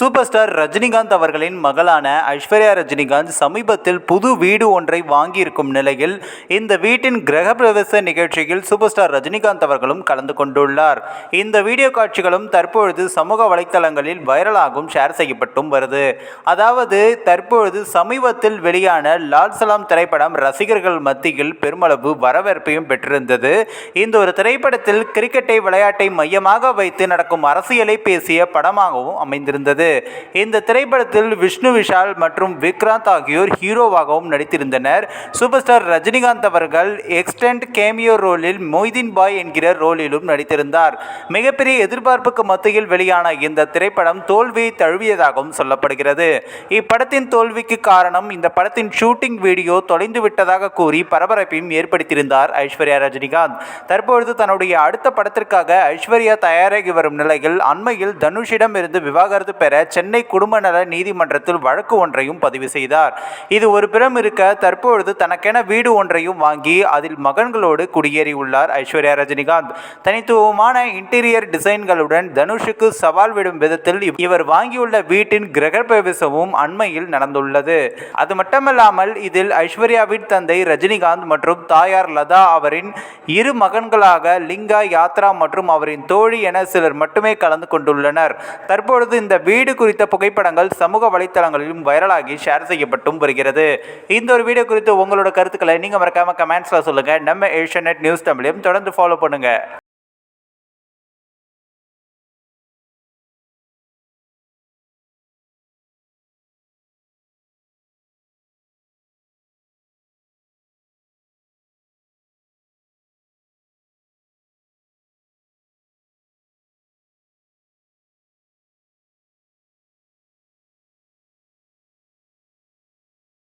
Super star Rajinikanth அவர்களின் மகளான ஐஸ்வர்யா ரஜினிகாந்த் சமீபத்தில் புது வீடு ஒன்றை வாங்கியிருக்கும் நிலையில் இந்த வீட்டின் கிரகப்பிரவேச நிகழ்ச்சியில் சூப்பர் ஸ்டார் ரஜினிகாந்த் அவர்களும் கலந்து கொண்டுள்ளார். இந்த வீடியோ காட்சிகளும் தற்பொழுது சமூக வலைத்தளங்களில் வைரலாகவும் ஷேர் செய்யப்பட்டும் வருது. அதாவது தற்பொழுது சமீபத்தில் வெளியான லால் சலாம் திரைப்படம் ரசிகர்கள் மத்தியில் பெருமளவு வரவேற்பையும் பெற்றிருந்தது. இந்த ஒரு திரைப்படத்தில் கிரிக்கெட்டை விளையாட்டை மையமாக வைத்து நடக்கும் அரசியலை பேசிய படமாகவும் அமைந்திருந்தது. இந்த திரைப்படத்தில் விஷ்ணு விஷால் மற்றும் விக்ராந்த் ஆகியோர் ஹீரோவாகவும் நடித்திருந்தனர். சூப்பர் ஸ்டார் ரஜினிகாந்த் அவர்கள் எக்ஸ்டென்ட் கேமியோ ரோலில் மொய்தீன் பாய் என்கிற ரோலிலும் நடித்திருந்தார். மிகப்பெரிய எதிர்பார்ப்புக்கு மத்தியில் வெளியான இந்த திரைப்படம் தோல்வியை தழுவியதாகவும் சொல்லப்படுகிறது. இப்படத்தின் தோல்விக்கு காரணம் இந்த படத்தின் ஷூட்டிங் வீடியோ தொலைந்து விட்டதாக கூறி பரபரப்பையும் ஏற்படுத்தியிருந்தார் ஐஸ்வர்யா ரஜினிகாந்த். தற்பொழுது தன்னுடைய அடுத்த படத்திற்காக ஐஸ்வர்யா தயாராகி வரும் நிலையில் அண்மையில் தனுஷிடம் இருந்து விவாகரத்து பெற சென்னை குடும்ப நல நீதிமன்றத்தில் வழக்கு ஒன்றையும் பதிவு செய்தார். இது ஒரு புறம் இருக்க தற்பொழுது தனக்கென வீடு ஒன்றையும் வாங்கி அதில் மகன்களோடு குடியேறியுள்ளார் ஐஸ்வர்யா ரஜினிகாந்த். தனித்துவமான இன்டீரியர் டிசைன்களுடன் தனுஷுக்கு சவால் விடும் விதத்தில் இவர் வாங்கியுள்ள வீட்டின் கிரகப்பிரவேசமும் அண்மையில் நடந்துள்ளது. அது மட்டுமல்லாமல் இதில் ஐஸ்வர்யாவின் தந்தை ரஜினிகாந்த் மற்றும் தாயார் லதா அவரின் இரு மகன்களாக லிங்கா யாத்ரா மற்றும் அவரின் தோழி என சிலர் மட்டுமே கலந்து கொண்டுள்ளனர். தற்பொழுது இந்த வீடு வீடு குறித்த புகைப்படங்கள் சமூக வலைத்தளங்களிலும் வைரலாகி ஷேர் செய்யப்பட்டும் வருகிறது. இந்த ஒரு வீடியோ குறித்து உங்களோட கருத்துக்களை நீங்கள் மறக்காமல் கமெண்ட்ஸில் சொல்லுங்கள் நம்ம ஏஷியா நியூஸ் தமிழையும் தொடர்ந்து ஃபாலோ பண்ணுங்கள்